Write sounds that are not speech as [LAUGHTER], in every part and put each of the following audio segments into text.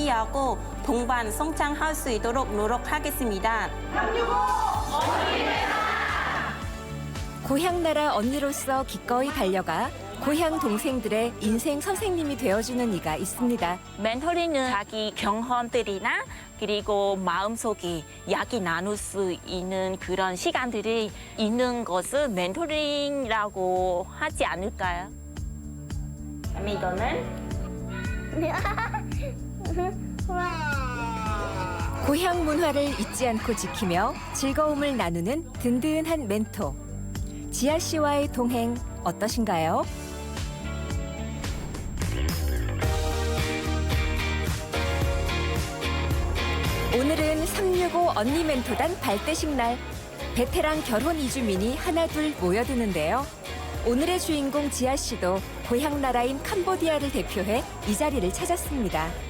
합의하고 동반 성장할 수 있도록 노력하겠습니다. 고향 나라 언니로서 기꺼이 달려가 고향 동생들의 인생 선생님이 되어주는 이가 있습니다. 멘토링은 자기 경험들이나 그리고 마음속에 이야기 나눌 수 있는 그런 시간들이 있는 것을 멘토링이라고 하지 않을까요? 믿어는 [LAUGHS] 고향 문화를 잊지 않고 지키며 즐거움을 나누는 든든한 멘토. 지아 씨와의 동행 어떠신가요? 오늘은 365 언니 멘토단 발대식 날. 베테랑 결혼 이주민이 하나둘 모여드는데요. 오늘의 주인공 지아 씨도 고향 나라인 캄보디아를 대표해 이 자리를 찾았습니다.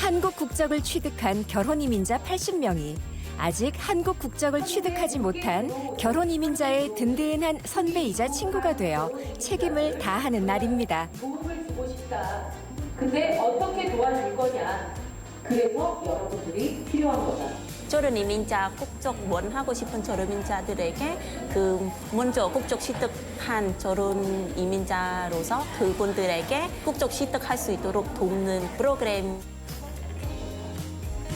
한국 국적을 취득한 결혼 이민자 80명이 아직 한국 국적을 취득하지 못한 결혼 이민자의 든든한 선배이자 친구가 되어 책임을 다하는 날입니다. 도움을 주고 싶다. 근데 어떻게 도와줄 거냐. 그래서 여러분들이 필요한 거다. 저런 이민자 국적 원하고 싶은 저런 이민자들에게 그 먼저 국적 취득한 저런 이민자로서 그분들에게 국적 취득할 수 있도록 돕는 프로그램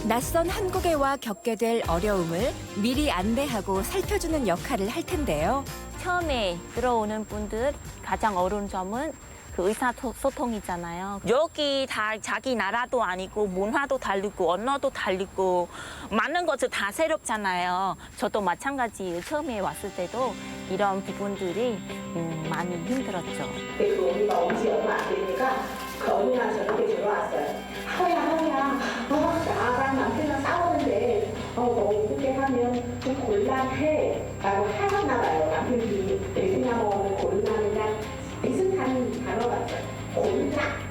낯선 한국에 와 겪게 될 어려움을 미리 안내하고 살펴주는 역할을 할 텐데요. 처음에 들어오는 분들 가장 어려운 점은 그 의사소통이잖아요. 여기 다 자기 나라도 아니고 문화도 다르고 언어도 다르고 많은 것을 다 새롭잖아요. 저도 마찬가지예요. 처음에 왔을 때도 이런 부분들이 음, 많이 힘들었죠. 근데 그 언니가 온지 얼마 안 되니까 그 언니랑 저렇게 들어왔어요. 하우야 하우야 어, 나랑 남편이랑 싸우는데 어, 너 이렇게 하면 좀 곤란해 라고 하셨나 봐요. 남편이 베트남어는 곤란이랑 비슷한 단어가 있어요. 곤란.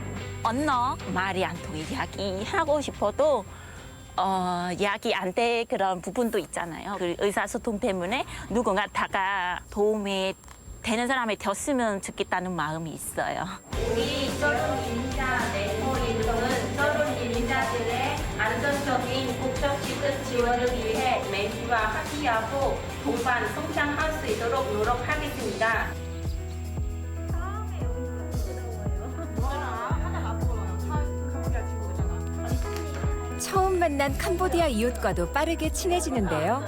언어 말이 안 통해 이야기하고 싶어도 어, 이야기 안 돼 그런 부분도 있잖아요. 그 의사소통 때문에 누군가 다가 도움이 되는 사람이 되었으면 좋겠다는 마음이 있어요. 우리 저런 이민자 멘토링 지원을 위해 멘티와 합의하고 동반 성장할 수 있도록 노력하겠습니다. 처음 만난 캄보디아 이웃과도 빠르게 친해지는데요.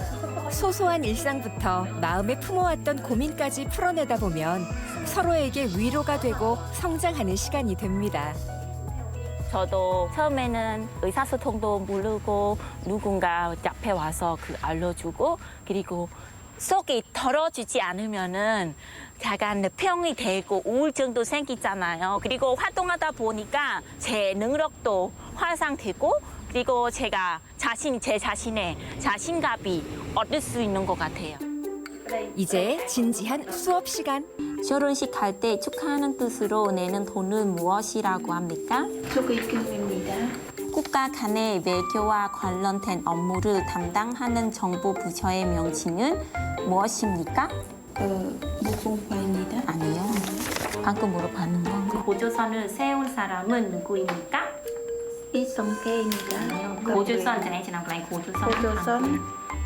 소소한 일상부터 마음에 품어왔던 고민까지 풀어내다 보면 서로에게 위로가 되고 성장하는 시간이 됩니다. 저도 처음에는 의사소통도 모르고 누군가 옆에 와서 그 알려주고 그리고 속이 덜어지지 않으면은 약간 병이 되고 우울증도 생기잖아요. 그리고 활동하다 보니까 제 능력도 향상되고 그리고 제가 자신 제 자신의 자신감이 얻을 수 있는 것 같아요. 이제 진지한 수업 시간. 결혼식 할때 축하하는 뜻으로 내는 돈은 무엇이라고 합니까? 축의금입니다. 국가 간의 외교와 관련된 업무를 담당하는 정부 부처의 명칭은 무엇입니까? 어, 무공파입니다. 아니요. 방금 물어봤는 건. 그 보조선을 세운 사람은 누구입니까? 이성계입니다. 고조선 전에 지난 거랑 고조선. 고조선?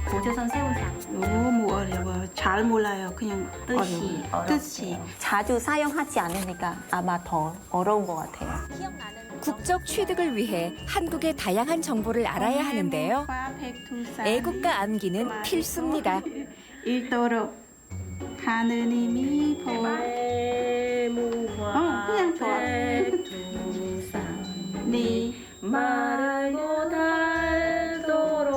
고조선 세운 사람. 너무 어려워요. 잘 몰라요. 그냥 뜻이 어려워요. 뜻이. 자주 사용하지 않으니까 아마 더 어려운 것 같아요. 국적 취득을 위해 한국의 다양한 정보를 알아야 하는데요. 애국가 암기는 필수입니다. 읽도록 하느님이 보. 어, 그냥 좋아. 네. 말고 달도록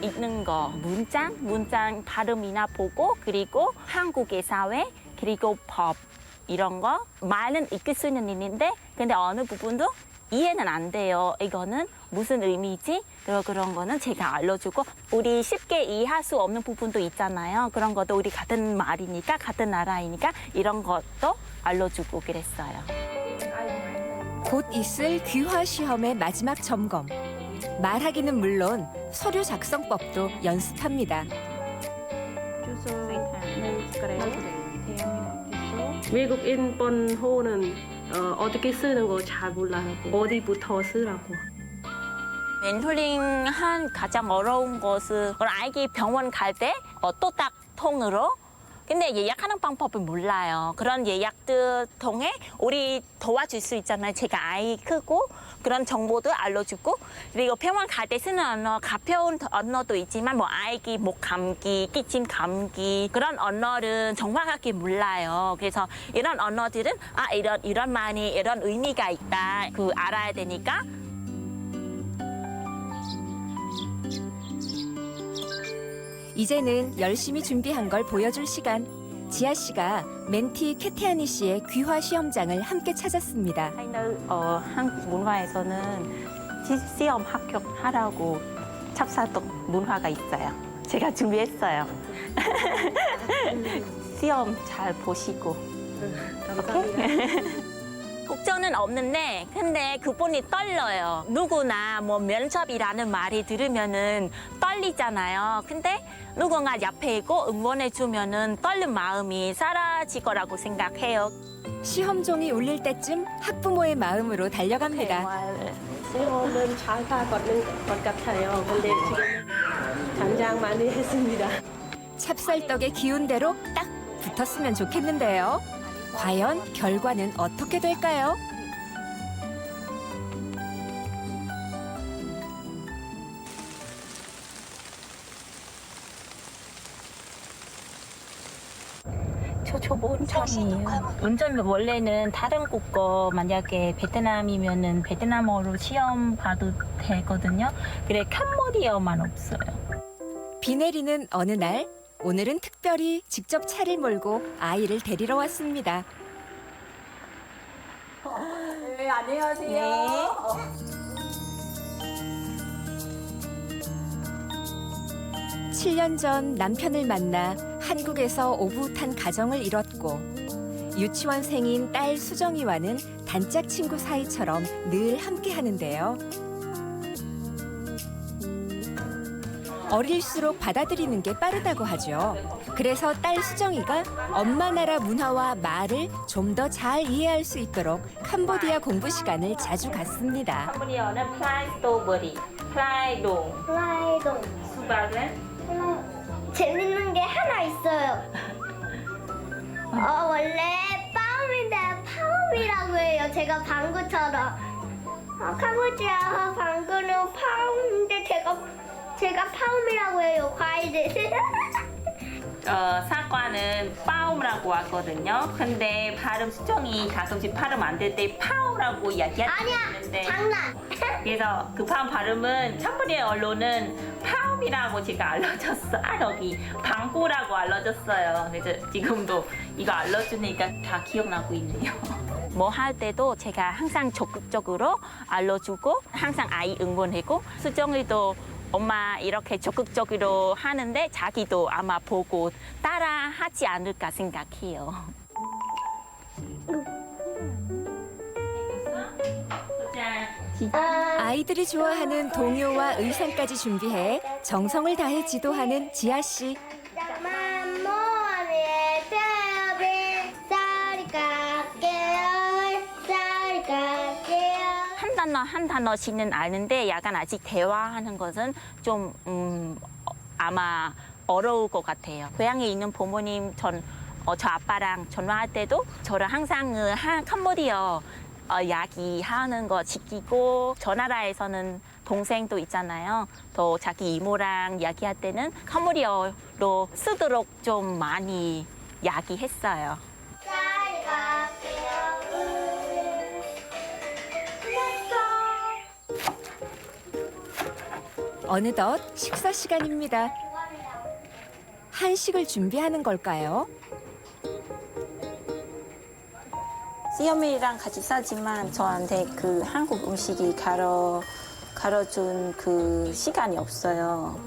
읽는 거 문장 문장 발음이나 보고 그리고 한국의 사회 그리고 법 이런 거 말은 읽을 수는 있는데 근데 어느 부분도 이해는 안 돼요. 이거는 무슨 의미지? 그런 그런 거는 제가 알려주고 우리 쉽게 이해할 수 없는 부분도 있잖아요. 그런 것도 우리 같은 말이니까 같은 나라이니까 이런 것도 알려주고 그랬어요. 곧 있을 귀화 시험의 마지막 점검. 말하기는 물론 서류 작성법도 연습합니다. 주소. 외국인 번 호는 어, 어떻게 쓰는 거 잘 몰라요. 어디부터 쓰라고. 멘토링 한 가장 어려운 것은 아기 병원 갈때 어, 또딱 통으로 근데 예약하는 방법을 몰라요. 그런 예약들 통해 우리 도와줄 수 있잖아요. 제가 아이 크고 그런 정보도 알려주고 그리고 병원 갈 때 쓰는 언어 가벼운 언어도 있지만 뭐 아기 목 감기, 기침 감기 그런 언어는 정확하게 몰라요. 그래서 이런 언어들은 아 이런 이런 말이 이런 의미가 있다. 그 알아야 되니까 이제는 열심히 준비한 걸 보여줄 시간. 지아 씨가 멘티 캐테아니 씨의 귀화 시험장을 함께 찾았습니다. 차이나 어, 한국 문화에서는 시- 시험 합격하라고 찹쌀떡 문화가 있어요. 제가 준비했어요. [LAUGHS] 시험 잘 보시고. 국전은 없는데 근데 그분이 떨려요. 누구나 뭐 면접이라는 말이 들으면은 떨리잖아요. 근데 누군가 옆에 있고 응원해 주면은 떨린 마음이 사라질 거라고 생각해요. 시험종이 울릴 때쯤 학부모의 마음으로 달려갑니다. 시험은 잘 가거든 것 같아요. 근데 지금 단장 많이 했습니다. 찹쌀떡의 기운대로 딱 붙었으면 좋겠는데요. 과연 결과는 어떻게 될까요? 저 운전이에요. 운전 원래는 다른 국거 만약에 베트남이면은 베트남어로 시험 봐도 되거든요. 그래 캄보디아만 없어요. 비 내리는 어느 날 오늘은 특별히 직접 차를 몰고 아이를 데리러 왔습니다. 네. 7년 전 남편을 만나 한국에서 오붓한 가정을 이뤘고 유치원생인 딸 수정이와는 단짝 친구 사이처럼 늘 함께 하는데요. 어릴수록 받아들이는 게 빠르다고 하죠. 그래서 딸 수정이가 엄마 나라 문화와 말을 좀 더 잘 이해할 수 있도록 캄보디아 공부 시간을 자주 갖습니다. 캄보디아어는 플라이 스토버리, 플라이동, 플라이동 수박은 재밌는 게 하나 있어요. 어, 원래 빠움인데 파움이라고 해요. 제가 방구처럼. 어, 카보지아 방구는 파움인데 제가 제가 파움이라고 해요. 과일을. [LAUGHS] 어, 사과는 빠움이라고 하거든요. 근데 발음 수정이 가끔씩 발음 안 될 때 파움이라고 이야기하는데 아니야, 장난. 그래서 그 파움 발음은 캄보디아 언론은 파움이라고 제가 알려줬어. 아 여기 방구라고 알려줬어요. 그래서 지금도 이거 알려주니까 다 기억나고 있네요. [LAUGHS] 뭐 할 때도 제가 항상 적극적으로 알려주고 항상 아이 응원하고 수정이도 엄마 이렇게 적극적으로 하는데 자기도 아마 보고 따라 하지 않을까 생각해요. 아, 아이들이 좋아하는 동요와 의상까지 준비해 정성을 다해 지도하는 지아 씨. 한 단어 한 단어씩은 아는데 약간 아직 대화하는 것은 좀 음, 어, 아마 어려울 것 같아요. 고향에 있는 부모님 전, 어, 저 아빠랑 전화할 때도 저를 항상 그한 캄보디아 어, 이야기하는 거 지키고 저 나라에서는 동생도 있잖아요. 또 자기 이모랑 이야기할 때는 캄보디아로 쓰도록 좀 많이 이야기했어요. 어느덧 식사 시간입니다. 한식을 준비하는 걸까요? 시어머니랑 같이 살지만 저한테 그 한국 음식이 가려 가려준 그 시간이 없어요.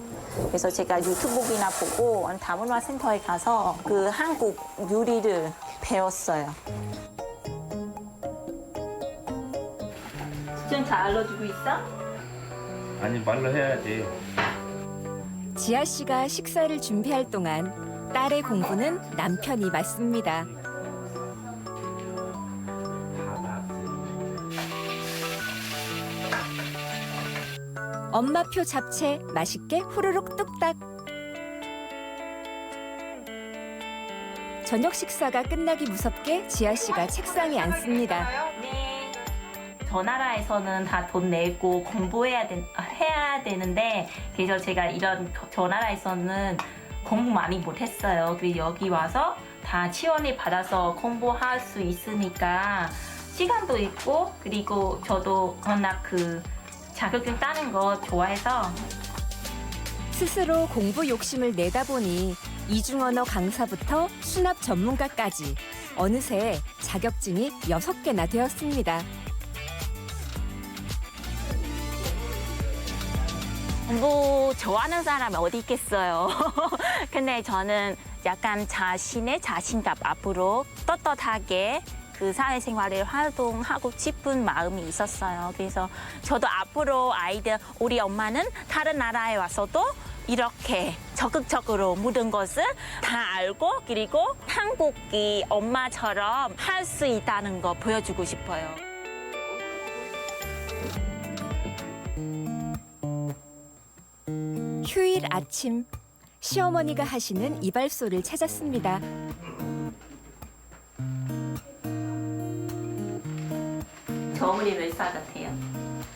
그래서 제가 유튜브이나 보고 다문화 센터에 가서 그 한국 요리를 배웠어요. 수정 잘 알려주고 있어? 아니 말로 해야지. 지아 씨가 식사를 준비할 동안 딸의 공부는 남편이 맡습니다. 엄마표 잡채 맛있게 후루룩 뚝딱. 저녁 식사가 끝나기 무섭게 지아 씨가 책상에 앉습니다. 네. 저 나라에서는 다 돈 내고 공부해야 된, 아, 해야 되는데 그래서 제가 이런 저- 저 나라에서는 공부 많이 못했어요. 그리고 여기 와서 다 지원을 받아서 공부할 수 있으니까 시간도 있고 그리고 저도 워낙 그 자격증 따는 거 좋아해서 스스로 공부 욕심을 내다 보니 이중언어 강사부터 수납 전문가까지 어느새 자격증이 여섯 개나 되었습니다. 공부 좋아하는 사람이 어디 있겠어요. [LAUGHS] 근데 저는 약간 자신의 자신감 앞으로 떳떳하게 그 사회생활을 활동하고 싶은 마음이 있었어요. 그래서 저도 앞으로 아이들, 우리 엄마는 다른 나라에 와서도 이렇게 적극적으로 모든 것을 다 알고 그리고 한국이 엄마처럼 할 수 있다는 거 보여주고 싶어요. 휴일 아침 시어머니가 하시는 이발소를 찾았습니다. 저물이 몇살 같아요?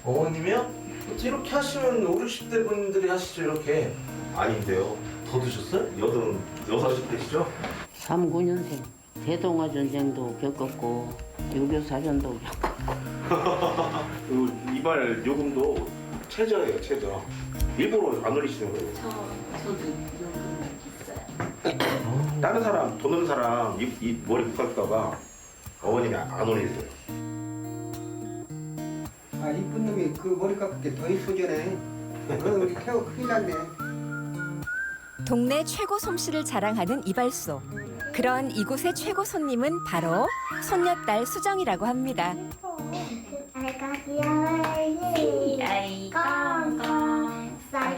어머님이요? 이렇게 하시면 5, 60대 분들이 하시죠 이렇게 아닌데요 더 드셨어요? 여든 여섯 대시죠? 39년생 대동아 전쟁도 겪었고 6.25 사전도 겪었고 [LAUGHS] 그 이발 요금도 최저예요 최저 일부러 안 올리시는 거예요 저도 요금 있어요. 다른 사람 돈 없는 사람 이, 이 머리 못 깎을까봐 어머님이 안 올리세요 아 이쁜 놈이 그 머리 깎을 게더 이쁘잖아. 어, 우리 태호 큰일 났네. 동네 최고 솜씨를 자랑하는 이발소. 그런 이곳의 최고 손님은 바로 손녀딸 수정이라고 합니다. 아이가 귀여울지 아이 깡깡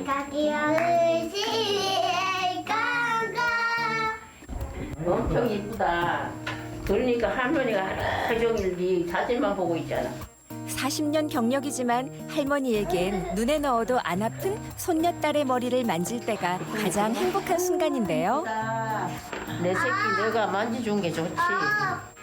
깡깡 엄청 이쁘다. 그러니까 할머니가 하루 종일 네 사진만 보고 있잖아. 40년 경력이지만 할머니에겐 눈에 넣어도 안 아픈 손녀딸의 머리를 만질 때가 가장 행복한 순간인데요. 내 새끼 내가 만져준 게 좋지. 오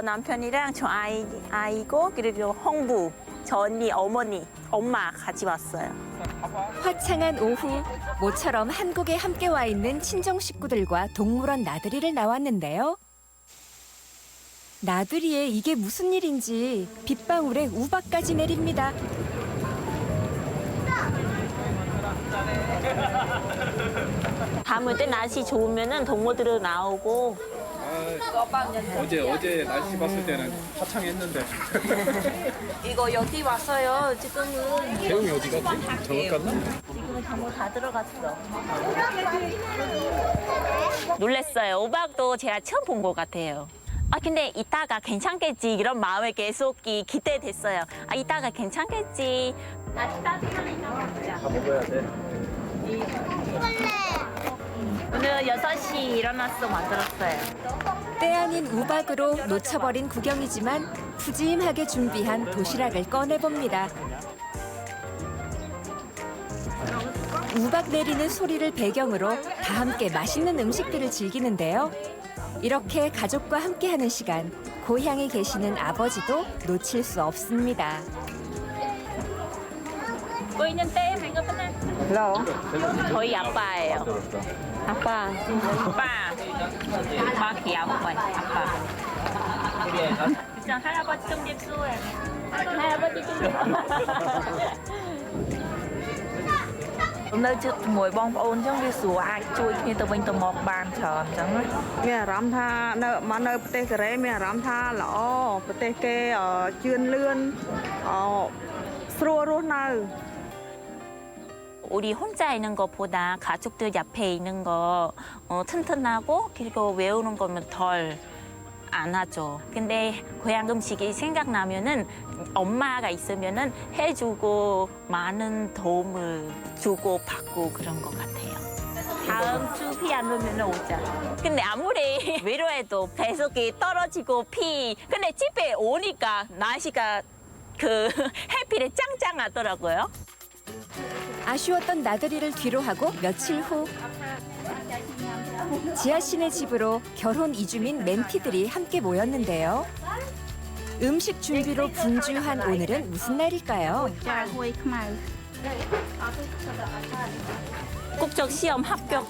저 남편이랑 저 아이, 아이고 그리고 홍부, 저 언니, 어머니, 엄마 같이 왔어요. 화창한 오후 모처럼 한국에 함께 와 있는 친정 식구들과 동물원 나들이를 나왔는데요. 나들이에 이게 무슨 일인지 빗방울에 우박까지 내립니다. 밤을 때 날씨 좋으면은 동물들 나오고 어제 어제 날씨 봤을 때는 화창했는데 [LAUGHS] 이거 여기 왔어요. 지금은 태용이 어디 갔지? 저것 갔나? 지금은 전부 다 들어갔어. 놀랬어요. 우박도 제가 처음 본 것 같아요. 아 근데 이따가 괜찮겠지 이런 마음에 계속 이 기대됐어요. 아 이따가 괜찮겠지. 날씨 따뜻하니까 먹자. 다 먹어야 돼. 오늘 6시 일어나서 만들었어요. 때 아닌 우박으로 놓쳐버린 구경이지만 푸짐하게 준비한 도시락을 꺼내봅니다. 우박 내리는 소리를 배경으로 다 함께 맛있는 음식들을 즐기는데요. 이렇게 가족과 함께하는 시간, 고향에 계시는 아버지도 놓칠 수 없습니다. Cuídense, vengo para acá. No. Soy apá, apá. Apá. Apá, que apá, apá. Chẳng hay là bắt chung điệp xu à? Hay là bắt chung điệp xu នៅជាមួយបងប្អូនអញ្ចឹងវាស្រួលអាចជួយគ្នាទៅវិញទៅមកបានច្រើនអញ្ចឹងមានអារម្មណ៍ថានៅមកនៅប្រទេសកូរ៉េមានអារម្មណ៍ថាល្អប្រទេសគេជឿនលឿនស្រួលរស់នៅ 우리 혼자 있는 것보다 가족들 옆에 있는 거 어, 튼튼하고 그리고 외우는 거면 덜 안 하죠. 근데 고향 음식이 생각나면은 엄마가 있으면은 해주고 많은 도움을 주고 받고 그런 것 같아요. 다음 주비안 오면 오자. 근데 아무리 [LAUGHS] 외로해도 배속이 떨어지고 피. 근데 집에 오니까 날씨가 그 [LAUGHS] 햇빛에 짱짱하더라고요. 아쉬웠던 나들이를 뒤로 하고 며칠 후 지아 씨네 집으로 결혼 이주민 멘티들이 함께 모였는데요. 음식 준비로 분주한 오늘은 무슨 날일까요? 국적 시험 합격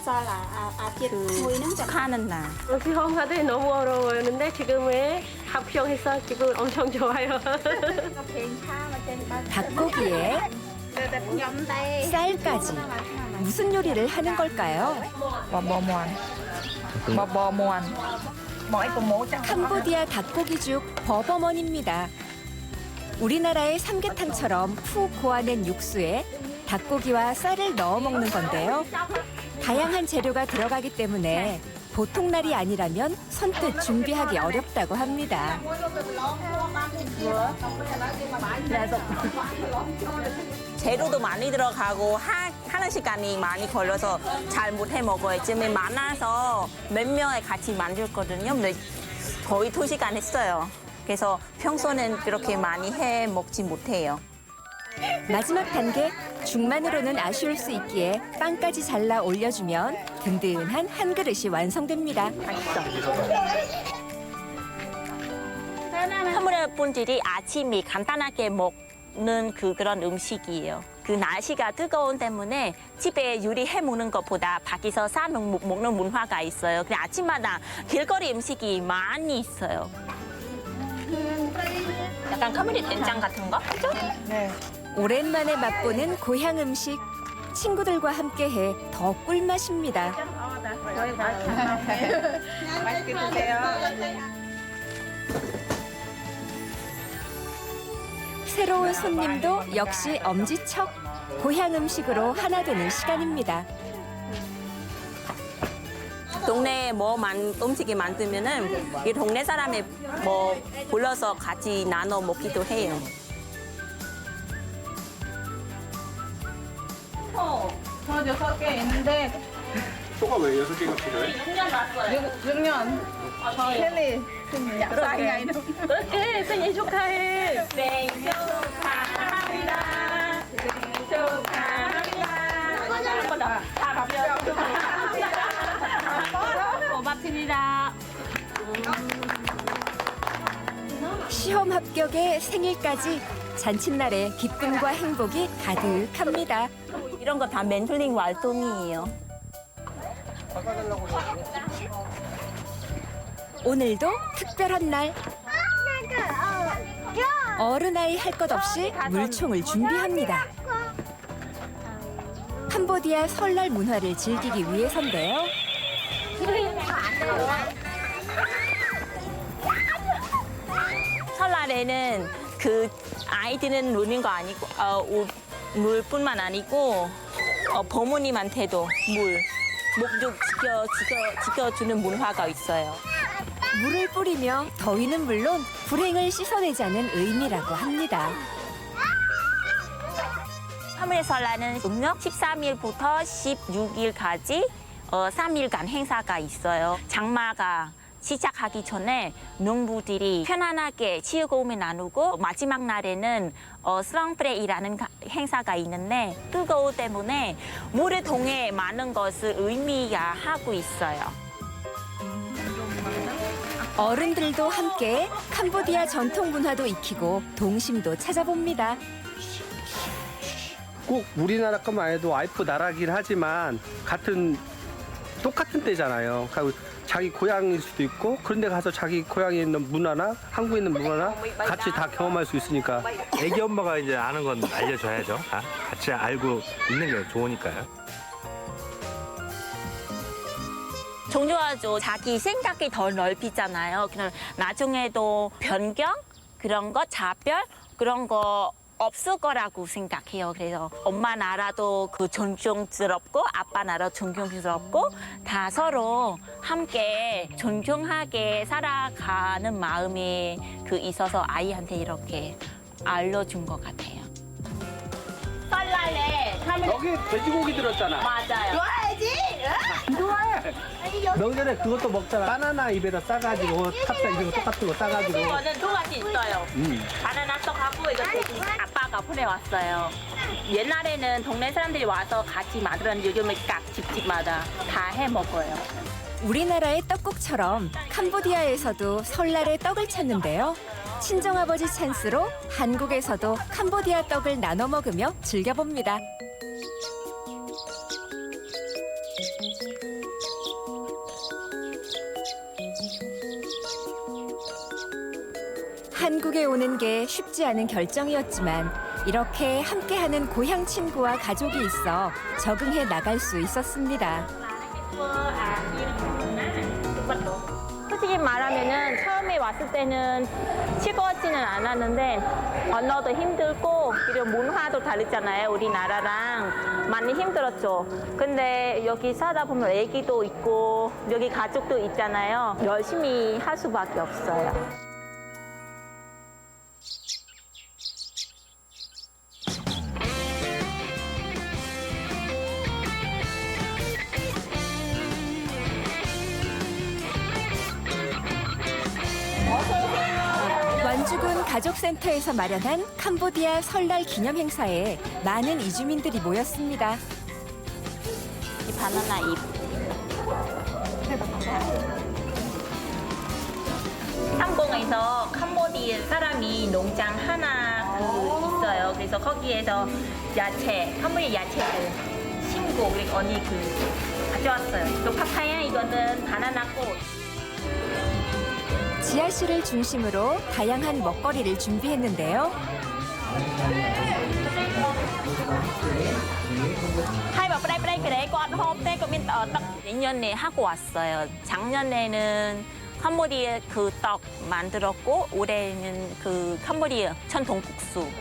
그 하는 날. 시험 하되 너무 어려웠는데 지금은 합격해서 지금 엄청 좋아요. [LAUGHS] 닭고기에 쌀까지 무슨 요리를 하는 걸까요? 캄보디아 닭고기죽 버버먼입니다. 우리나라의 삼계탕처럼 푹 고아낸 육수에 닭고기와 쌀을 넣어 먹는 건데요. 다양한 재료가 들어가기 때문에 보통 날이 아니라면 선뜻 준비하기 어렵다고 합니다. 재료도 많이 들어가고 하, 하는 시간이 많이 걸려서 잘 못 해 먹어요. 지금 많아서 몇 명에 같이 만들거든요. 근데 거의 두 시간 했어요. 그래서 평소는 그렇게 많이 해 먹지 못해요. 마지막 단계 죽만으로는 아쉬울 수 있기에 빵까지 잘라 올려주면 든든한 한 그릇이 완성됩니다. 카메라 분들이 아침이 간단하게 먹 는 그 그런 음식이에요. 그 날씨가 뜨거운 때문에 집에 요리해 먹는 것보다 밖에서 사 먹- 먹는 문화가 있어요. 그냥 아침마다 길거리 음식이 많이 있어요. 약간 카메리 된장 같은 거? 그죠? 오랜만에 맛보는 고향 음식 친구들과 함께해 더 꿀맛입니다. 맛있게 드세요. 새로운 손님도 역시 엄지척 고향 음식으로 하나 되는 시간입니다. 동네에 뭐 만, 음식이 많으면은 이 동네 사람이 뭐 불러서 같이 나눠 먹기도 해요. 저 여섯 개 있는데 소가 왜 여섯 개가 필요해? 6년 켈리 약사이야 이런 네, 생일 축하해. 생일 축하합니 고맙습니다. 시험 합격에 생일까지 잔칫날에 기쁨과 행복이 가득합니다. 이런 거 다 멘토링 활동이에요. 오늘도 특별한 날 어른아이 할 것 없이 물총을 준비합니다. 캄보디아 설날 문화를 즐기기 위해서인데요. 설날에는 그 아이들은 노는 거 아니고 어, 우- 물뿐만 아니고 어, 부모님한테도 물 목욕 지켜 지켜 지켜주는 문화가 있어요. 물을 뿌리며 더위는 물론 불행을 씻어내자는 의미라고 합니다. 화물의 설날은 음력 13일부터 16일까지 어, 3일간 행사가 있어요. 장마가 시작하기 전에 농부들이 편안하게 치유고음을 나누고 마지막 날에는 어, 스랑프레이라는 가- 행사가 있는데 뜨거우 때문에 물을 통해 많은 것을 의미가 하고 있어요. 어른들도 함께 캄보디아 전통 문화도 익히고 동심도 찾아봅니다. 꼭 우리나라 것만 아니도 와이프 나라긴 하지만 같은 똑같은 때잖아요. 그러니까 자기 고향일 수도 있고 그런데 가서 자기 고향에 있는 문화나 한국에 있는 문화나 같이 다 경험할 수 있으니까 애기 엄마가 이제 아는 건 알려줘야죠. 아, 같이 알고 있는 게 좋으니까요. 종교하죠. 자기 생각이 더 넓히잖아요. 그냥 나중에도 변경 그런 거, 자별 그런 거 없을 거라고 생각해요. 그래서 엄마 나라도 그 존중스럽고 아빠 나라 존경스럽고 다 서로 함께 존중하게 살아가는 마음이 그 있어서 아이한테 이렇게 알려준 것 같아요. 설날에 여기 돼지고기 들었잖아. 맞아요. 좋아해. 명절에 그것도 먹잖아. 바나나 입에다 싸가지고 찹쌀 이거 똑같은 거 싸가지고. 이거는 두 가지 있어요. 음. 바나나 떡하고 이거 돼지 아빠가 보내왔어요. 옛날에는 동네 사람들이 와서 같이 만들었는데 요즘에 각 집집마다 다 해 먹어요. 우리나라의 떡국처럼 캄보디아에서도 설날에 떡을 찾는데요. 친정아버지 찬스로 한국에서도 캄보디아 떡을 나눠 먹으며 즐겨봅니다. 한국에 오는 게 쉽지 않은 결정이었지만 이렇게 함께하는 고향 친구와 가족이 있어 적응해 나갈 수 있었습니다. 솔직히 말하면은 처음에 왔을 때는 즐거웠지는 않았는데 언어도 힘들고 그리고 문화도 다르잖아요 우리나라랑. 많이 힘들었죠. 근데 여기 살다 보면 애기도 있고 여기 가족도 있잖아요. 열심히 할 수밖에 없어요 가족센터에서 마련한 캄보디아 설날 기념 행사에 많은 이주민들이 모였습니다. 이 바나나 잎 삼봉에서 캄보디아 사람이 농장 하나 그 있어요. 그래서 거기에서 야채, 캄보디아 야채를 심고 그리고 언니 그 가져왔어요. 또 파파야 이거는 바나나 꽃. 씨를 중심으로 다양한 먹거리를 준비했는데요. 떡 내년에 하고 왔어요. 작년에는 캄보디아 그떡 만들었고 올해는 그 캄보디아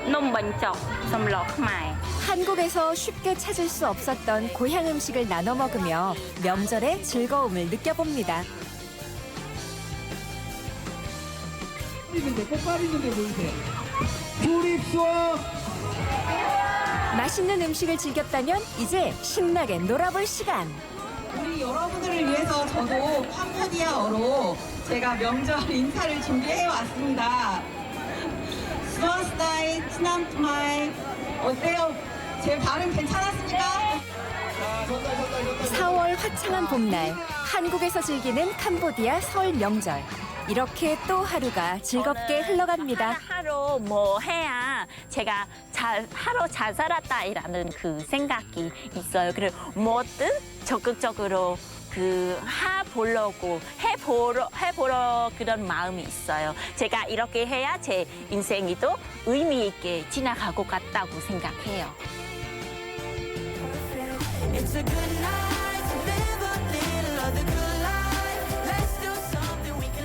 놈번쩍 khmer 한국에서 쉽게 찾을 수 없었던 고향 음식을 나눠 먹으며 명절의 즐거움을 느껴봅니다. 있는데 꽃갈 있는데 보이세요? 조립수와 맛있는 음식을 즐겼다면 이제 신나게 놀아볼 시간. 우리 여러분들을 위해서 저도 캄보디아어로 제가 명절 인사를 준비해 왔습니다. 스와스다이 치남트마이 어때요? 제 발음 괜찮았습니까? 4월 화창한 봄날 한국에서 즐기는 캄보디아 설 명절. 이렇게 또 하루가 즐겁게 흘러갑니다. 하루 뭐 해야 제가 잘 하루 잘 살았다라는 그 생각이 있어요. 그리고 뭐든 적극적으로 그 해보려고 해보러 해보러 그런 마음이 있어요. 제가 이렇게 해야 제 인생이 또 의미 있게 지나갈 것 같다고 생각해요.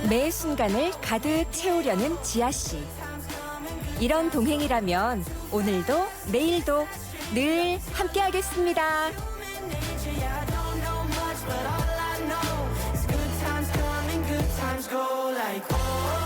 매 순간을 가득 채우려는 지아 씨. 이런 동행이라면 오늘도 내일도 늘 함께하겠습니다. 고 like oh